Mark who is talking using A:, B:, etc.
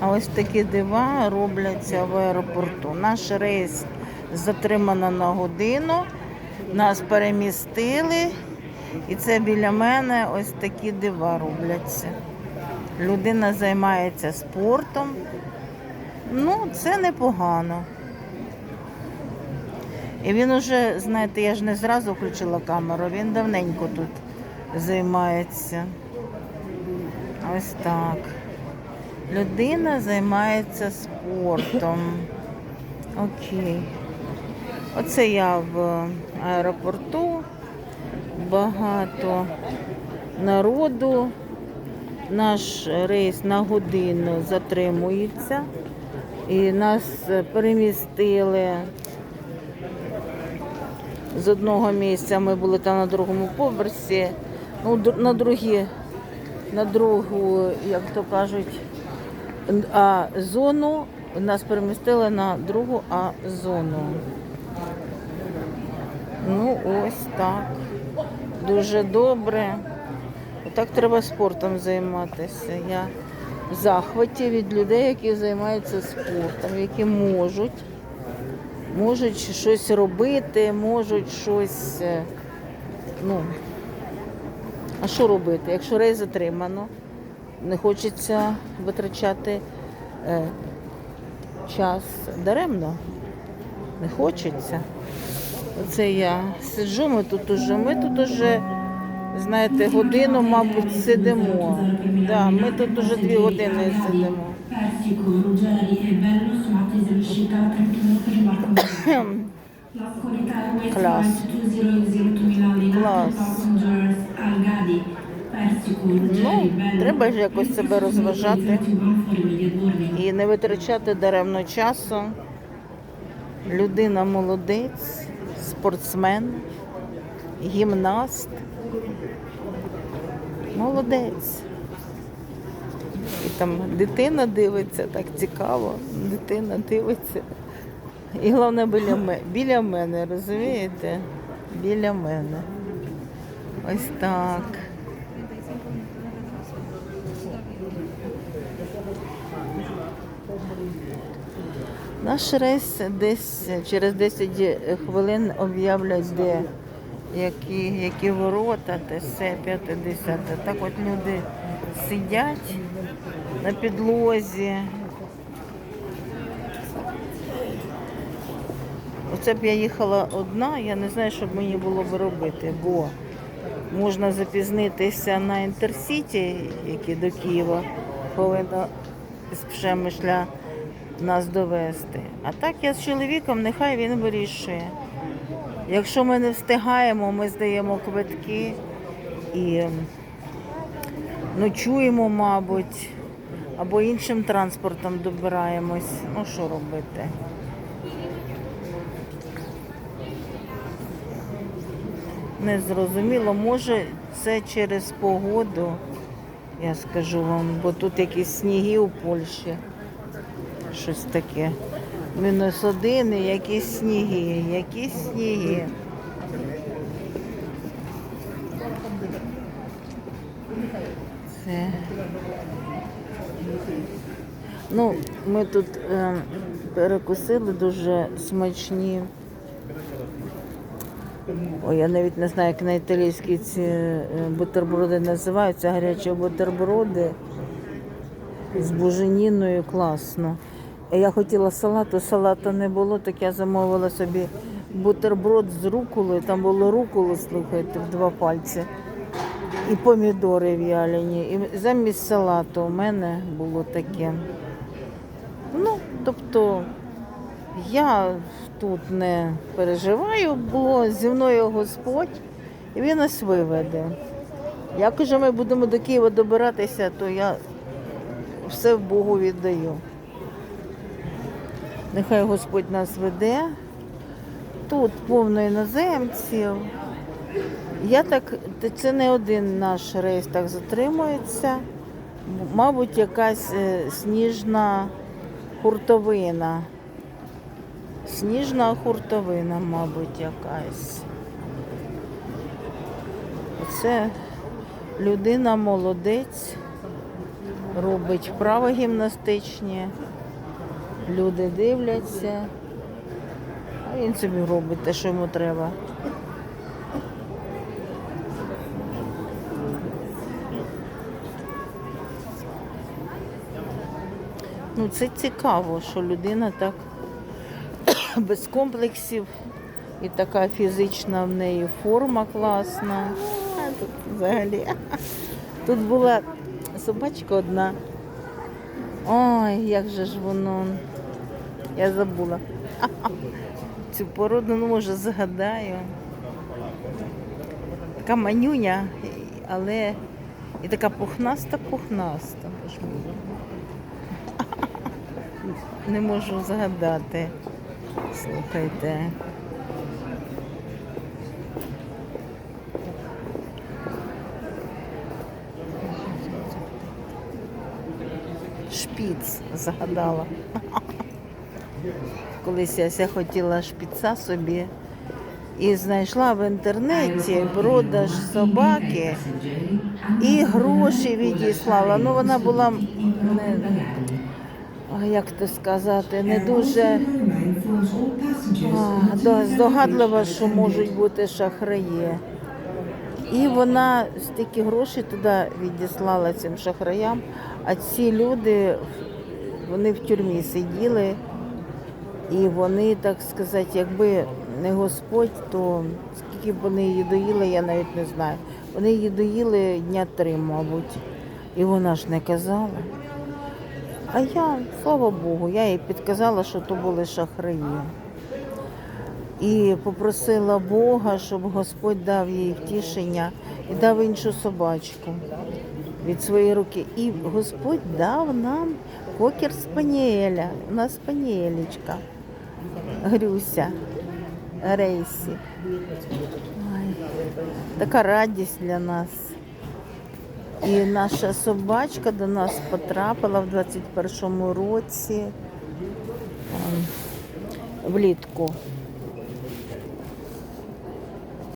A: А ось такі дива робляться в аеропорту. Наш рейс затримано на годину. Нас перемістили. І це біля мене ось такі дива робляться. Людина займається спортом. Ну, це непогано. І він уже, знаєте, я ж не зразу включила камеру, він давненько тут займається. Ось так. Людина займається спортом. Окей. Оце я в аеропорту. Багато народу. Наш рейс на годину затримується. І нас перемістили з одного місця. Ми були там на другому поверсі. Ну, на другі, на другу, як то кажуть, а зону нас перемістили на другу А зону. Ну, ось так. Дуже добре. Отак треба спортом займатися. Я в захваті від людей, які займаються спортом, які можуть, можуть щось робити, можуть щось. е, Ну, а що робити? Якщо рейс затримано, не хочеться витрачати е, час даремно. Не хочеться. Оце я сиджу, ми тут уже, ми тут уже, знаєте, годину, мабуть, сидимо. Да, ми тут уже дві години сидимо.
B: Persico, Ruggeri Bello sono attesi all'uscita a 31 per l'imbarco. La qualità West
A: Class.
B: Flight 2002 Milano in
A: Class.
B: passengers Al Gadi, Persico,
A: Ну, треба ж якось себе розважати і не витрачати даремно часу. Людина молодець, спортсмен, гімнаст. Молодець. І там дитина дивиться, так цікаво. Дитина дивиться. І головне біля мене, біля мене, розумієте? Біля мене. Ось так. Наш рейс десь через 10 хвилин об'являть, де які, які ворота, все 50. Так от люди сидять на підлозі. Оце б я їхала одна, я не знаю, що б мені було б робити, бо можна запізнитися на інтерсіті, який до Києва повинно з Пшемишля нас довести. А так я з чоловіком, нехай він вирішує. Якщо ми не встигаємо, ми здаємо квитки і ем, ночуємо, мабуть, або іншим транспортом добираємось. Ну що робити? Не зрозуміло, може це через погоду, я скажу вам, бо тут якісь сніги у Польщі. Щось таке. Мінус один якісь сніги, якісь сніги. Це. Ну, ми тут е, перекусили дуже смачні. Ой, я навіть не знаю, як на італійській ці е, бутерброди називаються, гарячі бутерброди з буженіною класно. Я хотіла салату, салату не було, так я замовила собі бутерброд з руколою. Там було руколу, слухайте, в два пальці. І помідори в'ялені. І замість салату у мене було таке. Ну, тобто я тут не переживаю, бо зі мною Господь, і він нас виведе. Як уже ми будемо до Києва добиратися, то я все в Богу віддаю. Нехай Господь нас веде. Тут повно іноземців. Я так, це не один наш рейс так затримується. Мабуть, якась е, сніжна хуртовина. Сніжна хуртовина, мабуть, якась. Це людина молодець, робить вправи гімнастичні. Люди дивляться, а він собі робить те, що йому треба. Ну, це цікаво, що людина так без комплексів і така фізична в неї форма класна. Тут взагалі. Тут була собачка одна. Ой, як же ж воно. Я забула. Цю породу, ну, може, згадаю. Така манюня, але і така пухнаста-пухнаста. Не можу згадати. Слухайте. Шпіц загадала. Колись я ся хотіла шпіца собі і знайшла в інтернеті продаж собаки і гроші відіслала. Ну вона була не, як то сказати, не дуже а, здогадлива, що можуть бути шахраї. І вона стільки грошей туди відіслала цим шахраям, а ці люди вони в тюрмі сиділи, і вони, так сказати, якби не Господь, то скільки б вони її доїли, я навіть не знаю. Вони її доїли дня три, мабуть. І вона ж не казала. А я, слава Богу, я їй підказала, що то були шахраї. І попросила Бога, щоб Господь дав їй втішення і дав іншу собачку від своєї руки. І Господь дав нам кокер спаніеля. У нас спаніелечка. Грюся. Рейсі. Ой, така радість для нас. І наша собачка до нас потрапила в 21-му році ем, влітку.